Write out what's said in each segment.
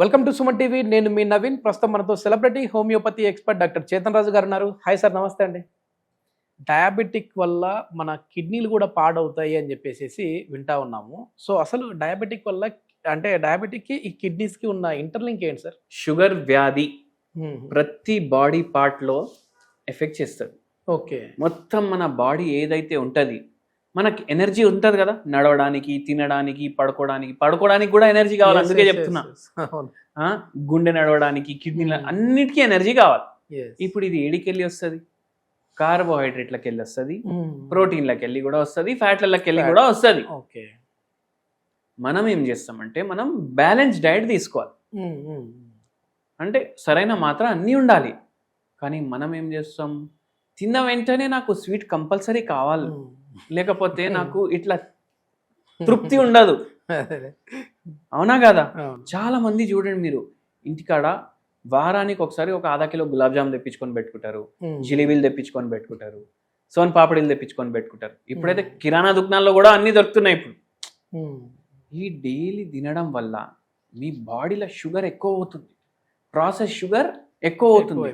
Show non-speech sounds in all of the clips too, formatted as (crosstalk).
Welcome to Suman TV. నేను మీ నవీన్. ప్రస్తుతం మనతో celebrity homeopathy expert doctor Chetan Raju గారు ఉన్నారు. హాయ్ సార్ నమస్తే అండి. డయాబెటిక్ వల్ల మన కిడ్నీలు కూడా పాడవుతాయి అని చెప్పేసి వింటా ఉన్నాము. సో అసలు డయాబెటిక్ వల్ల అంటే డయాబెటిక్కి ఈ కిడ్నీస్కి ఉన్న ఇంటర్లింక్ ఏంటి సార్? షుగర్ వ్యాధి ప్రతి బాడీ పార్ట్లో ఎఫెక్ట్ చేస్తుంది. ఓకే. మొత్తం మన బాడీ ఏదైతే ఉంటుంది మనకి ఎనర్జీ ఉంటుంది కదా. నడవడానికి తినడానికి పడుకోవడానికి పడుకోవడానికి కూడా ఎనర్జీ కావాలి అందుకే చెప్తున్నా. గుండె నడవడానికి కిడ్నీల Hmm. అన్నిటికీ ఎనర్జీ కావాలి. ఇప్పుడు ఇది ఏడికెళ్ళి వస్తుంది. కార్బోహైడ్రేట్లకు వెళ్ళి వస్తుంది. ప్రోటీన్లకు వెళ్ళి కూడా వస్తుంది. ఫ్యాట్లకి వెళ్ళి కూడా వస్తుంది. ఓకే మనం ఏం చేస్తామంటే మనం బ్యాలెన్స్ డైట్ తీసుకోవాలి. అంటే సరైన మాత్రం అన్నీ ఉండాలి. కానీ మనం ఏం చేస్తాం? తిన్న వెంటనే నాకు స్వీట్ కంపల్సరీ కావాలి. లేకపోతే (laughs) నాకు ఇట్లా తృప్తి ఉండదు. అవునా కదా? చాలా మంది చూడండి మీరు ఇంటికాడ వారానికి ఒకసారి ఒక ఆधा కిలో గులాబ్ జామ్ తెప్పించుకొని పెట్టుకుంటారు జిలేబీలు తెప్పించుకొని పెట్టుకుంటారు సోన్ పాపడీలు తెప్పించుకొని పెట్టుకుంటారు. ఇప్పుడైతే కిరాణా దుకాణాల్లో కూడా అన్ని దొరుకుతున్నాయి ఇప్పుడు. ఈ డైలీ తినడం వల్ల మీ బాడీలో షుగర్ ఎక్కువ అవుతుంది. ప్రాసెస్ షుగర్ ఎక్కువ అవుతుంది.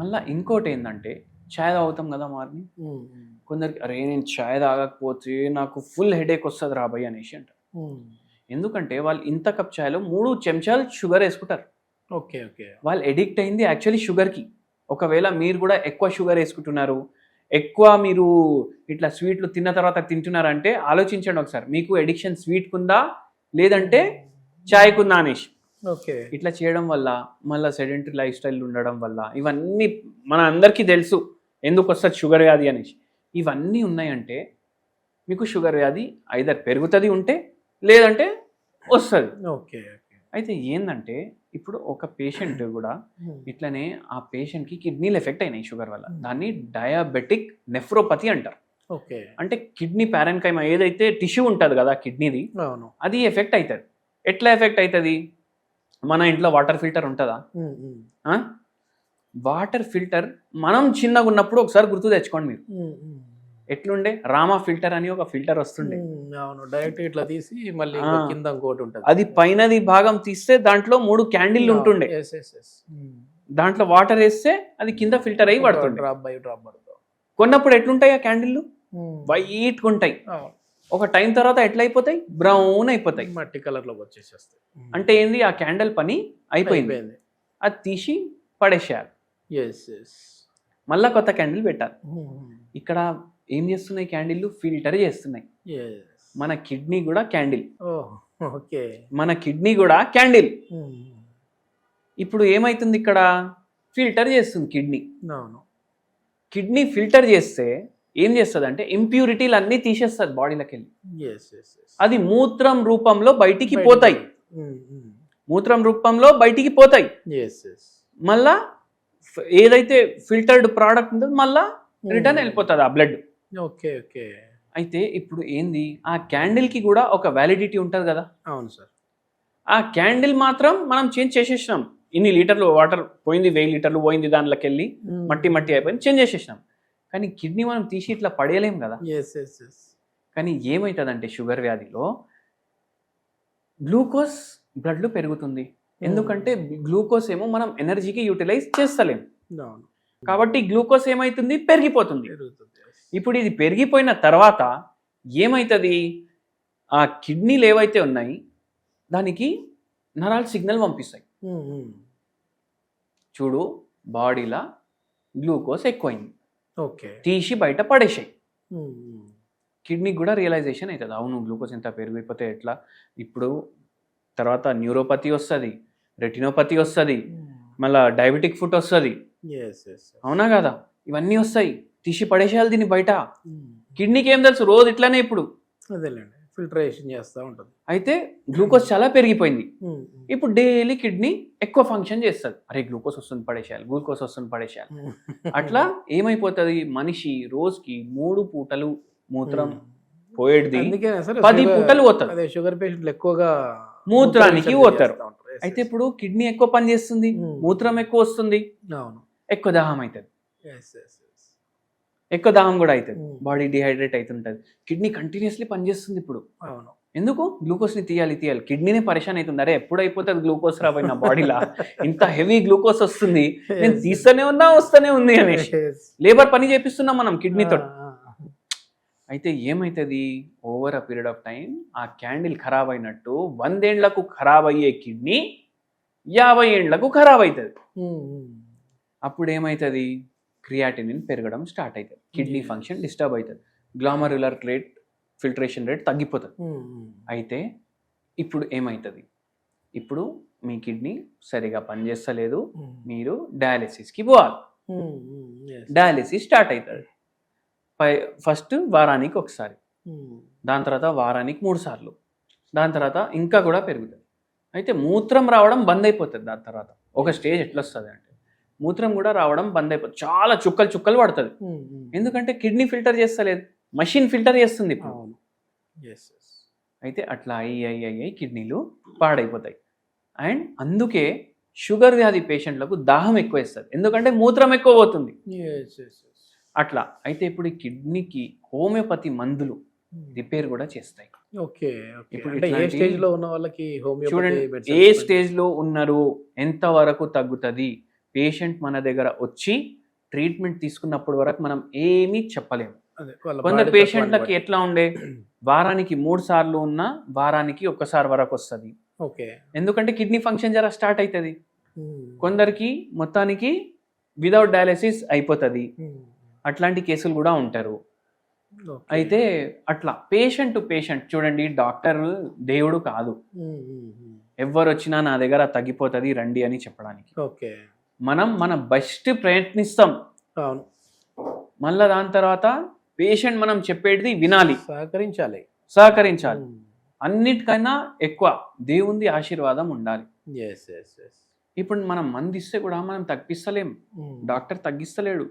మళ్ళీ ఇంకోటి ఏంటంటే ఛాయ్ తాగుతాం కదా మార్నింగ్. కొందరికి అరే నేను ఛాయ్ తాగకపోతే నాకు ఫుల్ హెడేక్ వస్తుంది రాబోయ్ అనేసి అంటారు. ఎందుకంటే వాళ్ళు ఇంత కప్ ఛాయ్లో మూడు చెంచాలు షుగర్ వేసుకుంటారు. Okay okay. వాళ్ళు ఎడిక్ట్ అయింది యాక్చువల్లీ షుగర్కి. ఒకవేళ మీరు కూడా ఎక్కువ షుగర్ వేసుకుంటున్నారు ఎక్కువ మీరు ఇట్లా స్వీట్లు తిన్న తర్వాత తింటున్నారంటే ఆలోచించండి ఒకసారి. మీకు ఎడిక్షన్ స్వీట్కి ఉందా లేదంటే ఛాయ్కి ఉందా అనేసి. ఓకే. ఇట్లా చేయడం వల్ల మళ్ళీ సెడెంటరీ లైఫ్ స్టైల్ ఉండడం వల్ల ఇవన్నీ మన అందరికీ తెలుసు. ఎందుకు వస్తుంది షుగర్ వ్యాధి అనేసి. ఇవన్నీ ఉన్నాయంటే మీకు షుగర్ వ్యాధి ఐదర్ పెరుగుతుంది ఉంటే లేదంటే వస్తుంది. ఓకే అయితే ఏంటంటే ఇప్పుడు ఒక పేషెంట్ కూడా ఇట్లనే ఆ పేషెంట్కి కిడ్నీలు ఎఫెక్ట్ అయినాయి షుగర్ వల్ల. దాన్ని డయాబెటిక్ నెఫ్రోపతి అంటారు. ఓకే. అంటే కిడ్నీ ప్యారెన్కైమా ఏదైతే టిష్యూ ఉంటుంది కదా కిడ్నీది అది ఎఫెక్ట్ అవుతుంది ఎట్లా ఎఫెక్ట్ అవుతుంది మన ఇంట్లో వాటర్ ఫిల్టర్ ఉంటుందా? వాటర్ ఫిల్టర్ మనం చిన్నగా ఉన్నప్పుడు ఒకసారి గుర్తు తెచ్చుకోండి మీరు. ఎట్లుండే? రామా ఫిల్టర్ అని ఒక ఫిల్టర్ వస్తుండే. అవును. డైరెక్ట్ ఇట్లా తీసి మళ్ళీ కింద ఇంకోటి ఉంటుంది. అది పైనది భాగం తీస్తే దాంట్లో మూడు క్యాండిల్ ఉంటుండే. దాంట్లో వాటర్ వేస్తే అది కింద ఫిల్టర్ అయ్యి పడుతుండే. డ్రాప్ బై డ్రాప్ పడుతుంది. కొన్నప్పుడు ఎట్లుంటాయి ఆ క్యాండిల్ వైట్ ఉంటాయి. ఒక టైం తర్వాత ఎట్లా అయిపోతాయి? బ్రౌన్ అయిపోతాయి. మట్టి కలర్లోకి వచ్చేసేస్తాయి. అంటే ఏంది? ఆ క్యాండిల్ పని అయిపోయింది. అది తీసి పడేసేయాలి. ఎస్ ఎస్ మళ్ళా కొత్త క్యాండిల్ పెట్టాలి. ఇక్కడ ఏం చేస్తున్నాయి క్యాండిల్ ఫిల్టర్ చేస్తున్నాయి. మన కిడ్నీ కూడా క్యాండిల్. ఓకే మన కిడ్నీ కూడా క్యాండిల్. ఇప్పుడు ఏమైతుంది ఇక్కడ? ఫిల్టర్ చేస్తుంది కిడ్నీ. కిడ్నీ ఫిల్టర్ చేస్తే ఏం చేస్తుంది అంటే ఇంప్యూరిటీలు అన్నీ తీసేస్తుంది బాడీలోకి వెళ్ళి అది మూత్రం రూపంలో బయటికి పోతాయి. మూత్రం రూపంలో బయటికి పోతాయి. మళ్ళా ఏదైతే ఫిల్టర్డ్ ప్రోడక్ట్ ఉందో మళ్ళా రిటర్న్ వెళ్ళిపోతుంది ఆ బ్లడ్ ఓకే ఓకే. అయితే ఇప్పుడు ఏంది? ఆ క్యాండిల్కి కూడా ఒక వ్యాలిడిటీ ఉంటుంది కదా? అవును సార్. ఆ క్యాండిల్ మాత్రం మనం చేంజ్ చేసేసినాం. ఇన్ని లీటర్లు వాటర్ పోయింది వెయ్యి లీటర్లు పోయింది దాంట్లోకి వెళ్ళి మట్టి మట్టి అయిపోయింది చేంజ్ చేసేసినాం. కానీ కిడ్నీ మనం తీసి ఇట్లా పడేయలేం కదా? కానీ ఏమవుతుందంటే షుగర్ వ్యాధిలో గ్లూకోజ్ బ్లడ్లో పెరుగుతుంది. ఎందుకంటే గ్లూకోజ్ ఏమో మనం ఎనర్జీకి యూటిలైజ్ చేస్తలేం. కాబట్టి గ్లూకోజ్ ఏమవుతుంది పెరిగిపోతుంది. ఇప్పుడు ఇది పెరిగిపోయిన తర్వాత ఏమవుతుంది ఆ కిడ్నీలు ఏవైతే ఉన్నాయి దానికి నరాలు సిగ్నల్ పంపిస్తాయి. చూడు బాడీలో గ్లూకోజ్ ఎక్కువైంది. ఓకే. తీసి బయట పడేసాయి. కిడ్నీకి కూడా రియలైజేషన్ అవుతుంది. అవును గ్లూకోజ్ ఎంత పెరిగిపోతే ఎట్లా? ఇప్పుడు తర్వాత న్యూరోపతి వస్తుంది. రెటినోపతి వస్తుంది. మళ్ళీ డయాబెటిక్ ఫుడ్ వస్తుంది. అవునా కదా? ఇవన్నీ వస్తాయి. తీసి పడేసేయాలి దీన్ని బయట. కిడ్నీకి ఏం తెలుసు? రోజు ఇట్లానే ఇప్పుడు. అదేలేండి. ఫిల్టరేషన్ చేస్తూ ఉంటుంది. అయితే గ్లూకోజ్ చాలా పెరిగిపోయింది. ఇప్పుడు డైలీ కిడ్నీ ఎక్కువ ఫంక్షన్ చేస్తుంది. అరే గ్లూకోజ్ వస్తుంది పడేసేయాలి. గ్లూకోజ్ వస్తుంది పడేసేయాలి. అట్లా (laughs) ఏమైపోతుంది? మనిషి రోజుకి మూడు పూటలు మూత్రం పోయేది పది పూటలు అదే షుగర్ పేషెంట్లు ఎక్కువగా మూత్రానికి మూత్రం పోతారు. అయితే. ఇప్పుడు కిడ్నీ ఎక్కువ పని చేస్తుంది Hmm. మూత్రం ఎక్కువ వస్తుంది అవును. ఎక్కువ దాహం అవుతుంది. ఎక్కువ దాహం కూడా అవుతుంది Hmm. బాడీ డిహైడ్రేట్ అవుతుంటది కిడ్నీ కంటిన్యూస్లీ పనిచేస్తుంది ఇప్పుడు. అవును. ఎందుకు? గ్లూకోజ్ని తీయాలి తీయాలి. కిడ్నీనే పరిశాన్ అవుతుంది. అరే ఎప్పుడు అయిపోతుంది గ్లూకోజ్ రాబోయే నా బాడీలో? (laughs) ఇంత హెవీ గ్లూకోజ్ వస్తుంది. నేను తీస్తూనే ఉన్నా వస్తూనే ఉంది అనేసి. లేబర్ పని చేపిస్తున్నాం మనం కిడ్నీతో అయితే ఏమవుతుంది over uh period of time ఆ క్యాండిల్ ఖరాబ్ అయినట్టు వందేండ్లకు ఖరాబ్ అయ్యే కిడ్నీ యాభై ఏండ్లకు ఖరాబ్ అవుతుంది అప్పుడు ఏమవుతుంది క్రియాటినిన్ పెరగడం స్టార్ట్ అవుతుంది కిడ్నీ. ఫంక్షన్ డిస్టర్బ్ అవుతుంది గ్లామరులర్ రేట్ ఫిల్టరేషన్ రేట్ తగ్గిపోతుంది. అయితే ఇప్పుడు ఏమవుతుంది ఇప్పుడు మీ కిడ్నీ సరిగా పనిచేస్తలేదు. మీరు డయాలిసిస్కి పోవాలి. డయాలిసిస్ స్టార్ట్ అవుతుంది పై ఫస్ట్ వారానికి ఒకసారి. దాని తర్వాత వారానికి మూడు సార్లు. దాని తర్వాత ఇంకా కూడా పెరుగుతుంది అయితే మూత్రం రావడం బంద్ అయిపోతుంది దాని తర్వాత. ఒక స్టేజ్ ఎట్లా వస్తుంది అంటే మూత్రం కూడా రావడం బంద్ అయిపోతుంది. చాలా చుక్కలు చుక్కలు పడుతుంది. ఎందుకంటే కిడ్నీ ఫిల్టర్ చేస్తలేదు. మషిన్ ఫిల్టర్ చేస్తుంది ఇప్పుడు. అయితే అట్లా అయ్యి అయ్యి అయ్యి కిడ్నీలు పాడైపోతాయి. అండ్ అందుకే షుగర్ వ్యాధి పేషెంట్లకు దాహం ఎక్కువ వేస్తుంది. ఎందుకంటే మూత్రం ఎక్కువ పోతుంది. అట్లా. అయితే ఇప్పుడు ఈ కిడ్నీకి హోమియోపతి మందులు రిపేర్ కూడా చేస్తాయి. ఓకే ఇప్పుడు ఏ స్టేజ్లో ఉన్న వాళ్ళకి చూడండి ఏ స్టేజ్లో ఉన్నారు ఎంత వరకు తగ్గుతుంది పేషెంట్ మన దగ్గర వచ్చి ట్రీట్మెంట్ తీసుకున్నప్పటి వరకు మనం ఏమీ చెప్పలేము. కొందరు పేషెంట్లకి ఎట్లా ఉండే వారానికి మూడు సార్లు ఉన్నా వారానికి ఒక్కసారి వరకు వస్తుంది. ఓకే. ఎందుకంటే కిడ్నీ ఫంక్షన్ జర స్టార్ట్ అవుతుంది ఉమ్. కొందరికి మొత్తానికి వితౌట్ డయాలసిస్ అయిపోతుంది. ఉమ్. అట్లాంటి కేసులు కూడా ఉంటారు. అయితే అట్లా పేషెంట్ టు పేషెంట్ చూడండి డాక్టర్ దేవుడు కాదు. ఎవ్వరు వచ్చినా నా దగ్గర తగ్గిపోతుంది రండి అని చెప్పడానికి. ఓకే. మనం మన బెస్ట్ ప్రయత్నిస్తాం. అవును. మళ్ళా దాని తర్వాత పేషెంట్ మనం చెప్పేది వినాలి. సహకరించాలి. సహకరించాలి. అన్నిటికైనా ఎక్కువ దేవుంది ఆశీర్వాదం ఉండాలి. ఇప్పుడు మనం మంది ఇస్తే కూడా మనం తగ్గిస్తలేం. డాక్టర్ తగ్గిస్తలేడు.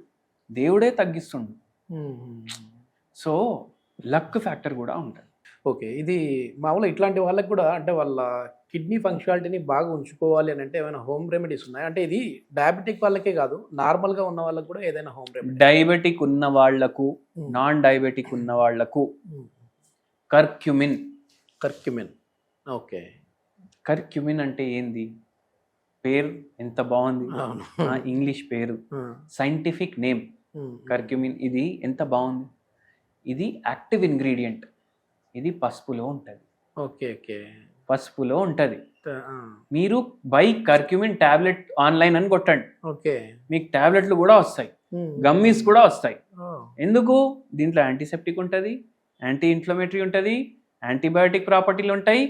దేవుడే తగ్గిస్తుండు. సో లక్ ఫ్యాక్టర్ కూడా ఉంటుంది. ఓకే ఇది మామూలుగా ఇట్లాంటి వాళ్ళకి కూడా అంటే వాళ్ళ కిడ్నీ ఫంక్షనాలిటీని బాగా ఉంచుకోవాలి అని అంటే ఏమైనా హోమ్ రెమెడీస్ ఉన్నాయి? అంటే ఇది డయాబెటిక్ వాళ్ళకే కాదు నార్మల్గా ఉన్న వాళ్ళకి కూడా ఏదైనా హోమ్ రెమెడీ డయాబెటిక్ ఉన్న వాళ్ళకు నాన్ డయాబెటిక్ ఉన్న వాళ్ళకు కర్క్యుమిన్. Curcumin okay. కర్క్యుమిన్ అంటే ఏంది? పేరు ఎంత బాగుంది? ఇంగ్లీష్ పేరు. సైంటిఫిక్ నేమ్ కర్క్యుమిన్ ఇది ఎంత బాగుంది? ఇది యాక్టివ్ ఇంగ్రీడియంట్. ఇది పసుపులో ఉంటుంది. Okay okay. పసుపులో ఉంటుంది. మీరు బై కర్క్యుమిన్ టాబ్లెట్ ఆన్లైన్ అని కొట్టండి. ఓకే. మీకు టాబ్లెట్లు కూడా వస్తాయి. గమ్మీస్ కూడా వస్తాయి. ఎందుకు? దీంట్లో యాంటీసెప్టిక్ ఉంటుంది యాంటీ ఇన్ఫ్లమేటరీ ఉంటుంది యాంటీబయాటిక్ ప్రాపర్టీలు ఉంటాయి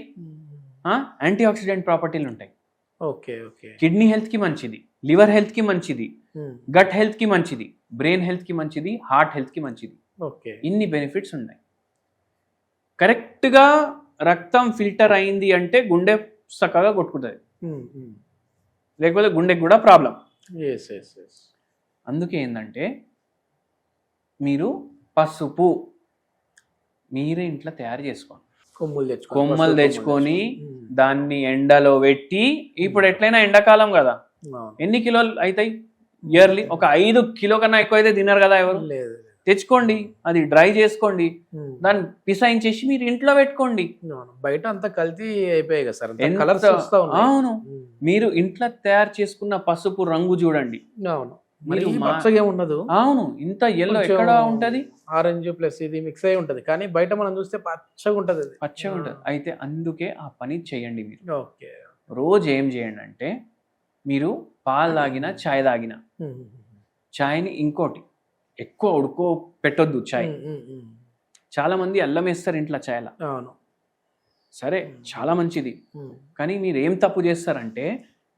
యాంటీ ఆక్సిడెంట్ ప్రాపర్టీలు ఉంటాయి. Okay okay. కిడ్నీ హెల్త్కి మంచిది. లివర్ హెల్త్కి మంచిది గట్ హెల్త్కి మంచిది బ్రెయిన్ హెల్త్కి మంచిది హార్ట్ హెల్త్కి మంచిది. ఓకే. ఇన్ని బెనిఫిట్స్ ఉన్నాయి. కరెక్ట్గా రక్తం ఫిల్టర్ అయింది అంటే గుండె చక్కగా కొట్టుకుంటుంది. లేకపోతే గుండెకి కూడా ప్రాబ్లం. అందుకే ఏంటంటే మీరు పసుపు మీరే ఇంట్లో తయారు చేసుకోండి. కొమ్ములు తెచ్చుకొని కొమ్మలు తెచ్చుకొని. దాన్ని ఎండలో పెట్టి ఇప్పుడు ఎట్లయినా ఎండాకాలం కదా. ఎన్ని కిలోలు అవుతాయి ఇయర్లీ ఒక ఐదు కిలో కన్నా ఎక్కువ అయితే తినరు కదా ఎవరు? లేదు తెచ్చుకోండి అది డ్రై చేసుకోండి. దాన్ని పిసాయించేసి మీరు ఇంట్లో పెట్టుకోండి. బయట అంతా కల్తీ అయిపోయాయి కదా సార్ కలర్స్ అవును. మీరు ఇంట్లో తయారు చేసుకున్న పసుపు రంగు చూడండి. అవును. ఉండదు అవును ఇంత ఎల్లో ఎక్కడ ఉంటది? ఆరెంజ్ ప్లస్ ఇది మిక్స్ అయి ఉంటది. కానీ బయట మనం చూస్తే పచ్చగా ఉంటది పచ్చగా ఉంటది. అయితే అందుకే ఆ పని చేయండి మీరు. ఓకే. రోజు ఏం చేయండి అంటే మీరు పాలు తాగిన చాయ్ తాగిన. చాయ్ని ఇంకోటి ఎక్కువ ఉడుకో పెట్టొద్దు ఉమ్. చాలా మంది అల్లం వేస్తారు ఇంట్లో చాయ్లా అవును సరే చాలా మంచిది. కానీ మీరు ఏం తప్పు చేస్తారంటే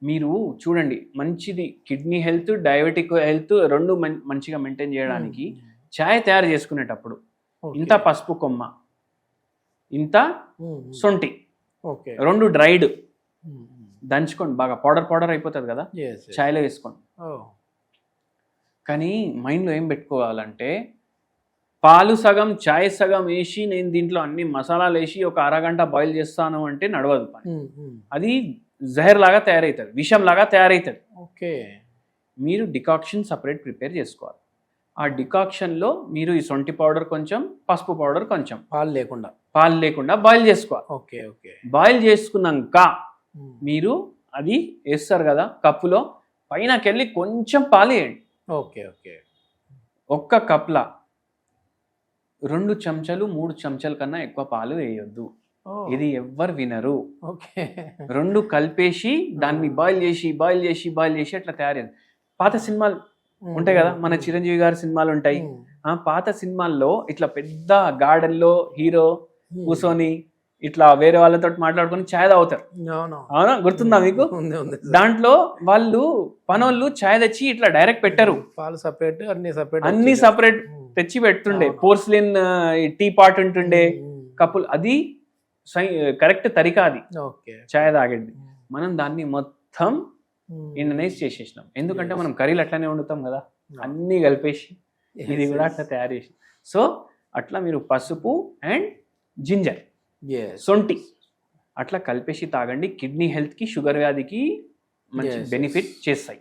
మీరు చూడండి మంచిది కిడ్నీ హెల్త్ డయాబెటిక్ హెల్త్ రెండు మంచిగా మెయింటైన్ చేయడానికి చాయ్ తయారు చేసుకునేటప్పుడు. ఇంత పసుపు కొమ్మ ఇంత. సొంటి ఓకే రెండు డ్రైడ్. దంచుకోండి. బాగా పౌడర్ పౌడర్ అయిపోతుంది కదా. చాయ్లో వేసుకోండి. కానీ మైండ్లో ఏం పెట్టుకోవాలంటే పాలు సగం చాయ్ సగం వేసి నేను దీంట్లో అన్ని మసాలాలు వేసి ఒక అరగంట బాయిల్ చేస్తాను అంటే నడవదు పని. అది జహర్ లాగా తయారవుతుంది విషం లాగా తయారవుతుంది. ఓకే. మీరు డికాక్షన్ సపరేట్ ప్రిపేర్ చేసుకోవాలి. ఆ డికాక్షన్లో మీరు ఈ సొంటి పౌడర్ కొంచెం పసుపు పౌడర్ కొంచెం. పాలు లేకుండా. పాలు లేకుండా బాయిల్ చేసుకోవాలి. Okay okay. బాయిల్ చేసుకున్నాక మీరు అది వేస్తారు కదా కప్పులో. పైనకెళ్ళి కొంచెం పాలు వేయండి. Okay okay. ఒక్క కప్లా రెండు చెంచాలు మూడు చెంచాల కన్నా ఎక్కువ పాలు వేయొద్దు. ఇది ఎవ్వరు వినరు. ఓకే. రెండు కలిపేసి దాన్ని బాయిల్ చేసి బాయిల్ చేసి బాయిల్ చేసి అట్లా తయారైంది పాత సినిమాలు ఉంటాయి కదా మన చిరంజీవి గారి సినిమాలు ఉంటాయి. ఆ పాత సినిమాల్లో ఇట్లా పెద్ద గార్డెన్లో హీరో కూర్చొని ఇట్లా వేరే వాళ్ళతో మాట్లాడుకొని ఛాయ్ తాగుతారు. అవును. గుర్తుందా మీకు? దాంట్లో వాళ్ళు పనోళ్ళు ఛాయ్ తెచ్చి ఇట్లా డైరెక్ట్ పెట్టారు. పాలు సపరేట్ అన్ని సపరేట్ అన్ని సపరేట్ తెచ్చి పెడుతుండే. పోర్సిలిన్ టీ పాట్ ఉంటుండే. కప్పులు అది కరెక్ట్ తరికా అది. ఓకే. ఛాయ్ తాగేది. మనం దాన్ని మొత్తం ఇండనైజ్ చేసేసినాం. ఎందుకంటే మనం కర్రీలు అట్లానే వండుతాం కదా. అన్నీ కలిపేసి ఇది కూడా అట్లా తయారు చేసి. సో అట్లా మీరు పసుపు అండ్ జింజర్. సొంటి. అట్లా కలిపేసి తాగండి. కిడ్నీ హెల్త్కి షుగర్ వ్యాధికి మంచి. బెనిఫిట్ చేస్తాయి.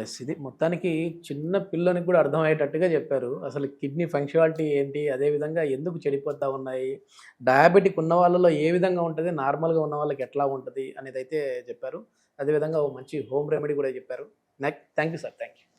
ఎస్ ఇది మొత్తానికి చిన్న పిల్లనికి కూడా అర్థమయ్యేటట్టుగా చెప్పారు. అసలు కిడ్నీ ఫంక్షనాలిటీ ఏంటి? అదే విధంగా ఎందుకు చెడిపోతా ఉన్నాయి? డయాబెటిక్ ఉన్న వాళ్ళలో ఏ విధంగా ఉంటుంది? నార్మల్గా ఉన్న వాళ్ళకి ఎట్లా ఉంటుంది? అనేది అయితే చెప్పారు. అదేవిధంగా ఓ మంచి హోమ్ రెమెడీ కూడా చెప్పారు. Thank you sir thank you